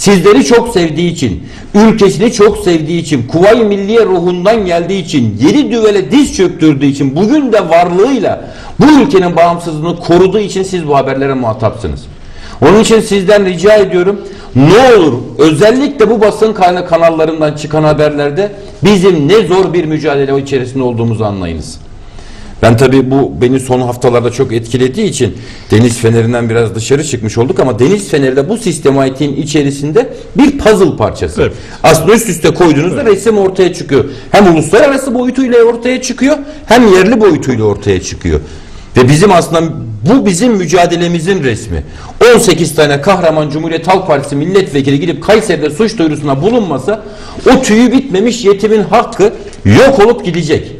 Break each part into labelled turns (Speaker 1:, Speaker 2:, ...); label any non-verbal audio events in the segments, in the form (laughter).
Speaker 1: Sizleri çok sevdiği için, ülkesini çok sevdiği için, Kuvayi Milliye ruhundan geldiği için, yedi düvele diz çöktürdüğü için, bugün de varlığıyla bu ülkenin bağımsızlığını koruduğu için siz bu haberlere muhatapsınız. Onun için sizden rica ediyorum ne olur özellikle bu basın kaynak kanallarından çıkan haberlerde bizim ne zor bir mücadele içerisinde olduğumuzu anlayınız. Ben tabii bu beni son haftalarda çok etkilediği için Deniz Feneri'nden biraz dışarı çıkmış olduk ama Deniz Feneri de bu sistematiğin içerisinde bir puzzle parçası.
Speaker 2: Evet.
Speaker 1: Aslında üst üste koyduğunuzda resim ortaya çıkıyor. Hem uluslararası boyutuyla ortaya çıkıyor hem yerli boyutuyla ortaya çıkıyor. Ve bizim aslında bu bizim mücadelemizin resmi. 18 tane kahraman Cumhuriyet Halk Partisi milletvekili gidip Kayseri'de suç duyurusuna bulunmasa o tüyü bitmemiş yetimin hakkı yok olup gidecek.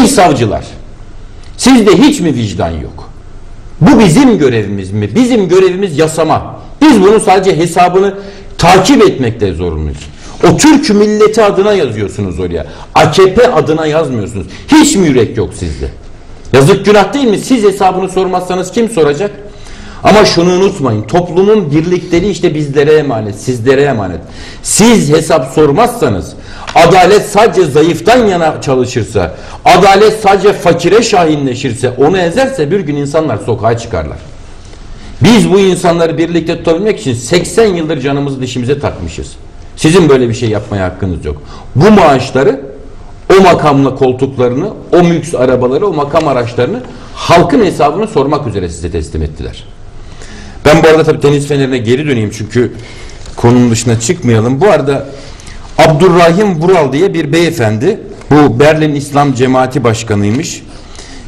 Speaker 1: Ey savcılar! Sizde hiç mi vicdan yok? Bu bizim görevimiz mi? Bizim görevimiz yasama. Biz bunun sadece hesabını takip etmekte zorunluyuz. O Türk milleti adına yazıyorsunuz oraya. AKP adına yazmıyorsunuz. Hiç mi yürek yok sizde? Yazık günah değil mi? Siz hesabını sormazsanız kim soracak? Ama şunu unutmayın. Toplumun birlikleri işte bizlere emanet, sizlere emanet. Siz hesap sormazsanız, adalet sadece zayıftan yana çalışırsa, adalet sadece fakire şahinleşirse, onu ezerse bir gün insanlar sokağa çıkarlar. Biz bu insanları birlikte tutabilmek için 80 yıldır canımızı dişimize takmışız. Sizin böyle bir şey yapmaya hakkınız yok. Bu maaşları, o makamla koltuklarını, o mülks arabaları, o makam araçlarını halkın hesabını sormak üzere size teslim ettiler. Ben bu arada tabii tenis fenerine geri döneyim çünkü konunun dışına çıkmayalım. Bu arada Abdurrahim Vural diye bir beyefendi bu Berlin İslam Cemaati Başkanıymış.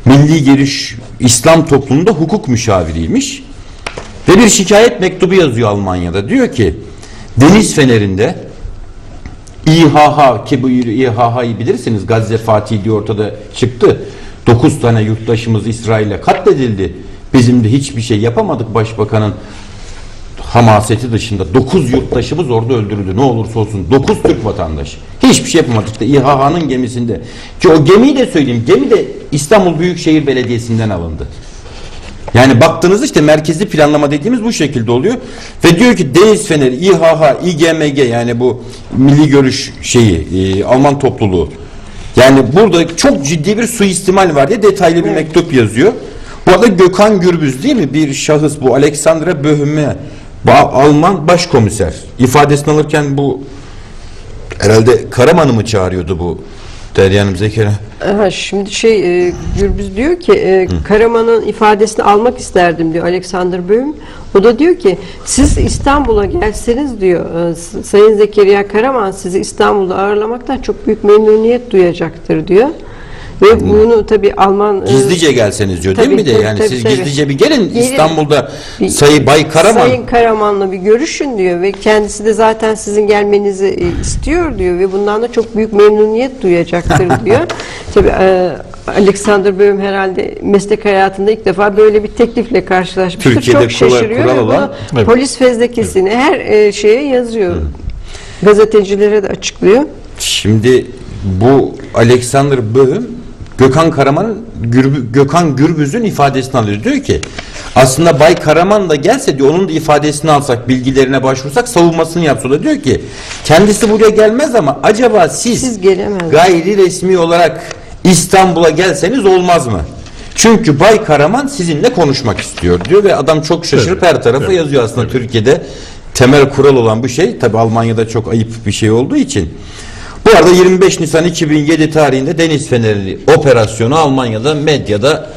Speaker 1: Milli Geliş İslam toplumunda hukuk müşaviriymiş. Ve bir şikayet mektubu yazıyor Almanya'da. Diyor ki Deniz Fener'inde İHH ki bu İHH'yı bilirsiniz Gazze Fatih diye ortada çıktı. 9 tane yurttaşımız İsrail'e katledildi. Bizim de hiçbir şey yapamadık başbakanın hamaseti dışında. 9 yurttaşımız orada öldürüldü. Ne olursa olsun 9 Türk vatandaşı. Hiçbir şey yapamadık. İşte İHH'nın gemisinde. Ki o gemiyi de söyleyeyim. Gemi de İstanbul Büyükşehir Belediyesi'nden alındı. Yani baktığınızda işte merkezi planlama dediğimiz bu şekilde oluyor. Ve diyor ki Deniz Feneri, İHH, İGMG yani bu milli görüş şeyi, e, Alman topluluğu. Yani burada çok ciddi bir suistimal var diye detaylı bir mektup yazıyor. Bu arada Gökhan Gürbüz değil mi? Bir şahıs bu. Alexandra Böhme. Alman başkomiser. İfadesini alırken bu herhalde Karaman'ı mı çağırıyordu bu Derya Hanım Zekeriya?
Speaker 3: Aha, şimdi şey e, Gürbüz diyor ki e, Karaman'ın ifadesini almak isterdim diyor Alexander Böhm. O da diyor ki siz İstanbul'a gelseniz diyor e, Sayın Zekeriya Karaman sizi İstanbul'da ağırlamaktan çok büyük memnuniyet duyacaktır diyor. Ve bunu tabi Alman e,
Speaker 1: Gizlice gelseniz diyor değil
Speaker 3: tabii,
Speaker 1: mi de
Speaker 3: tabii,
Speaker 1: yani
Speaker 3: tabii,
Speaker 1: siz
Speaker 3: tabii.
Speaker 1: gizlice bir gelin
Speaker 3: Gelin.
Speaker 1: İstanbul'da
Speaker 3: Bir-
Speaker 1: Sayı Bay Karaman
Speaker 3: Sayın Karaman'la bir görüşün diyor ve kendisi de zaten sizin gelmenizi e, istiyor diyor ve bundan da çok büyük memnuniyet duyacaktır (laughs) diyor. Tabii e, Alexander Böhm herhalde meslek hayatında ilk defa böyle bir teklifle karşılaşmıştır.
Speaker 1: Türkiye'de
Speaker 3: çok
Speaker 1: kural-
Speaker 3: şaşırıyor
Speaker 1: kural olan-
Speaker 2: Evet.
Speaker 3: polis fezlekesine her e, şeye yazıyor. Gazetecilere de açıklıyor.
Speaker 1: Şimdi bu Alexander Böhm Gökhan Karaman'ın Gürbü- Gökhan Gürbüz'ün ifadesini alıyor. Diyor ki aslında Bay Karaman da gelse diyor onun da ifadesini alsak bilgilerine başvursak savunmasını yapsa da diyor ki kendisi buraya gelmez ama acaba siz,
Speaker 3: Siz gelemez.
Speaker 1: gayri resmi olarak İstanbul'a gelseniz olmaz mı? Çünkü Bay Karaman sizinle konuşmak istiyor diyor ve adam çok şaşırıp
Speaker 2: Evet,
Speaker 1: her tarafa
Speaker 2: evet,
Speaker 1: yazıyor aslında Türkiye'de temel kural olan bu şey tabi Almanya'da çok ayıp bir şey olduğu için. Bu arada 25 Nisan 2007 tarihinde Deniz Feneri operasyonu Almanya'da medyada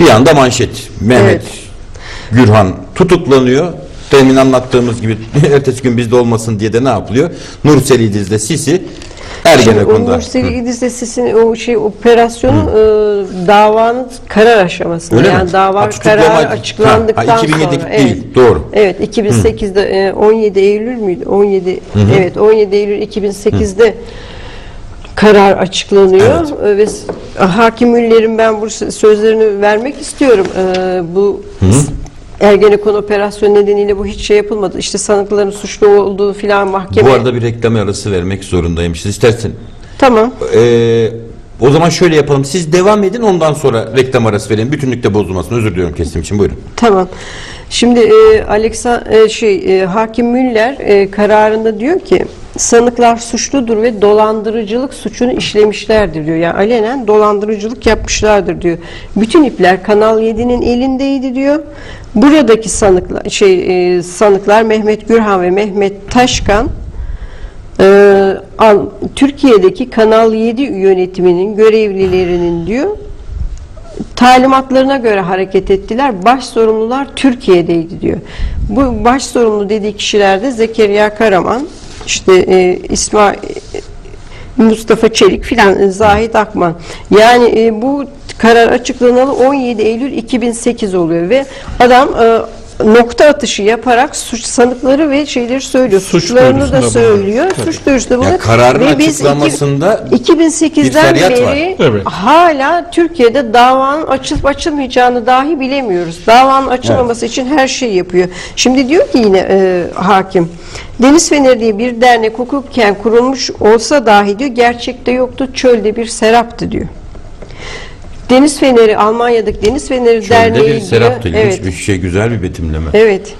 Speaker 1: bir anda manşet. Mehmet
Speaker 3: Evet.
Speaker 1: Gürhan tutuklanıyor. Demin anlattığımız gibi (laughs) ertesi gün bizde olmasın diye de ne yapılıyor? Nursel İdiz'de Sisi Ergenekon'da.
Speaker 3: Nurseli İdris Sesi'nin o şey operasyonu e, davanın karar aşamasında.
Speaker 1: Öyle mi?
Speaker 3: yani dava
Speaker 1: Ha, tutuklama-
Speaker 3: kararı
Speaker 1: Ha,
Speaker 3: açıklandıktan
Speaker 1: ha, 2007'lik
Speaker 3: sonra.
Speaker 1: değil, doğru.
Speaker 3: Evet 2008'de e, 17 Eylül müydü? 17 evet 17 Eylül 2008'de karar açıklanıyor E, ve s- Hakim Üller'in ben bu s- sözlerini vermek istiyorum. E, bu Ergenekon operasyonu nedeniyle bu hiç şey yapılmadı. İşte sanıkların suçlu olduğu filan mahkeme.
Speaker 1: Bu arada bir reklam arası vermek zorundayım. Siz istersen
Speaker 3: Tamam.
Speaker 1: Ee, O zaman şöyle yapalım. Siz devam edin ondan sonra reklam arası verelim. Bütünlükte bozulmasın. Özür diliyorum kestiğim için. Buyurun.
Speaker 3: Tamam. Şimdi e, Alexa e, şey e, Hakim Müller e, kararında diyor ki sanıklar suçludur ve dolandırıcılık suçunu işlemişlerdir diyor. Yani alenen dolandırıcılık yapmışlardır diyor. Bütün ipler Kanal 7'nin elindeydi diyor. Buradaki sanıklar şey e, sanıklar Mehmet Gürhan ve Mehmet Taşkan e, Al- Türkiye'deki Kanal 7 yönetiminin görevlilerinin diyor talimatlarına göre hareket ettiler. Baş sorumlular Türkiye'deydi diyor. Bu baş sorumlu dediği kişiler de Zekeriya Karaman, işte e, İsmail Mustafa Çelik filan Zahit Akman. Yani e, bu karar açıklanalı 17 Eylül 2008 oluyor ve adam e, nokta atışı yaparak suç sanıkları ve şeyleri söylüyor.
Speaker 2: Suç
Speaker 3: Suçlarını da söylüyor.
Speaker 2: bulunuyor.
Speaker 3: Suç duyurusunda
Speaker 1: Ya
Speaker 3: bulunuyor.
Speaker 1: kararın
Speaker 3: Ve biz iki-
Speaker 1: açıklamasında
Speaker 3: 2008'den
Speaker 1: bir var.
Speaker 3: beri
Speaker 2: Evet.
Speaker 3: hala Türkiye'de davanın açılıp açılmayacağını dahi bilemiyoruz. Davanın açılmaması için her şeyi yapıyor. Şimdi diyor ki yine e, hakim, Deniz Feneri diye bir dernek hukuken kurulmuş olsa dahi diyor gerçekte yoktu, çölde bir seraptı diyor. Deniz Feneri, Almanya'daki Deniz Feneri
Speaker 1: Şöyle
Speaker 3: Derneği
Speaker 1: bir serap da ilginç
Speaker 3: Evet.
Speaker 1: bir şey. Güzel bir betimleme.
Speaker 3: Evet.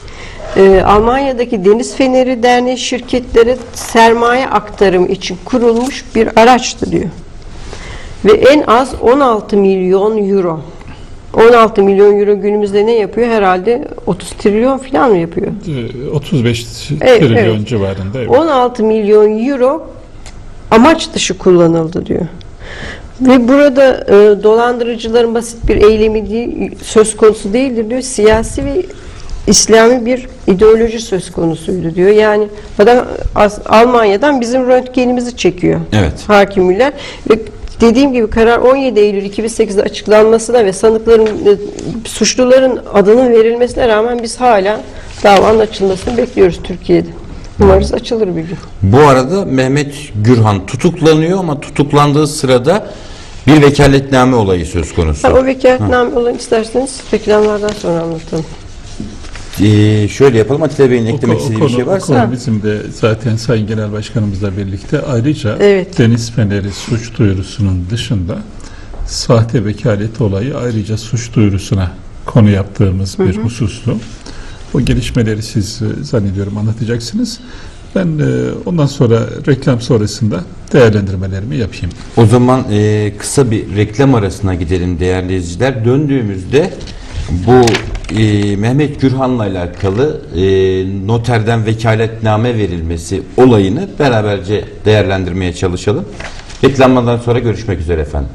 Speaker 3: Ee, Almanya'daki Deniz Feneri Derneği şirketlere sermaye aktarımı için kurulmuş bir araçtı diyor. Ve en az 16 milyon euro. 16 milyon euro günümüzde ne yapıyor? Herhalde 30 trilyon falan mı yapıyor?
Speaker 2: Ee, 35
Speaker 3: Evet,
Speaker 2: trilyon
Speaker 3: evet.
Speaker 2: civarında. Evet.
Speaker 3: 16 milyon euro amaç dışı kullanıldı diyor. Ve burada e, dolandırıcıların basit bir eylemi değil, söz konusu değildir diyor. Siyasi ve İslami bir ideoloji söz konusuydu diyor. Yani adam Almanya'dan bizim röntgenimizi çekiyor.
Speaker 1: Evet.
Speaker 3: Hakimler ve dediğim gibi karar 17 Eylül 2008'de açıklanmasına ve sanıkların e, suçluların adının verilmesine rağmen biz hala davanın açılmasını bekliyoruz Türkiye'de. Umarız açılır bir gün.
Speaker 1: Bu arada Mehmet Gürhan tutuklanıyor ama tutuklandığı sırada bir vekaletname olayı söz konusu.
Speaker 3: Ha, o vekaletname olan isterseniz reklamlardan sonra anlatalım.
Speaker 1: Ee, şöyle yapalım. Atilla Bey'in
Speaker 2: O
Speaker 1: eklemek
Speaker 2: o
Speaker 1: istediği
Speaker 2: konu,
Speaker 1: bir şey
Speaker 2: o
Speaker 1: varsa.
Speaker 2: konu bizim de zaten Sayın Genel Başkanımızla birlikte ayrıca
Speaker 3: Evet.
Speaker 2: Deniz Feneri suç duyurusunun dışında sahte vekalet olayı ayrıca suç duyurusuna konu yaptığımız bir husustu. O gelişmeleri siz e, zannediyorum anlatacaksınız. Ben e, ondan sonra reklam sonrasında değerlendirmelerimi yapayım.
Speaker 1: O zaman e, kısa bir reklam arasına gidelim değerli izleyiciler. Döndüğümüzde bu Mehmet Gürhan'la alakalı noterden vekaletname verilmesi olayını beraberce değerlendirmeye çalışalım. Reklamlardan sonra görüşmek üzere efendim.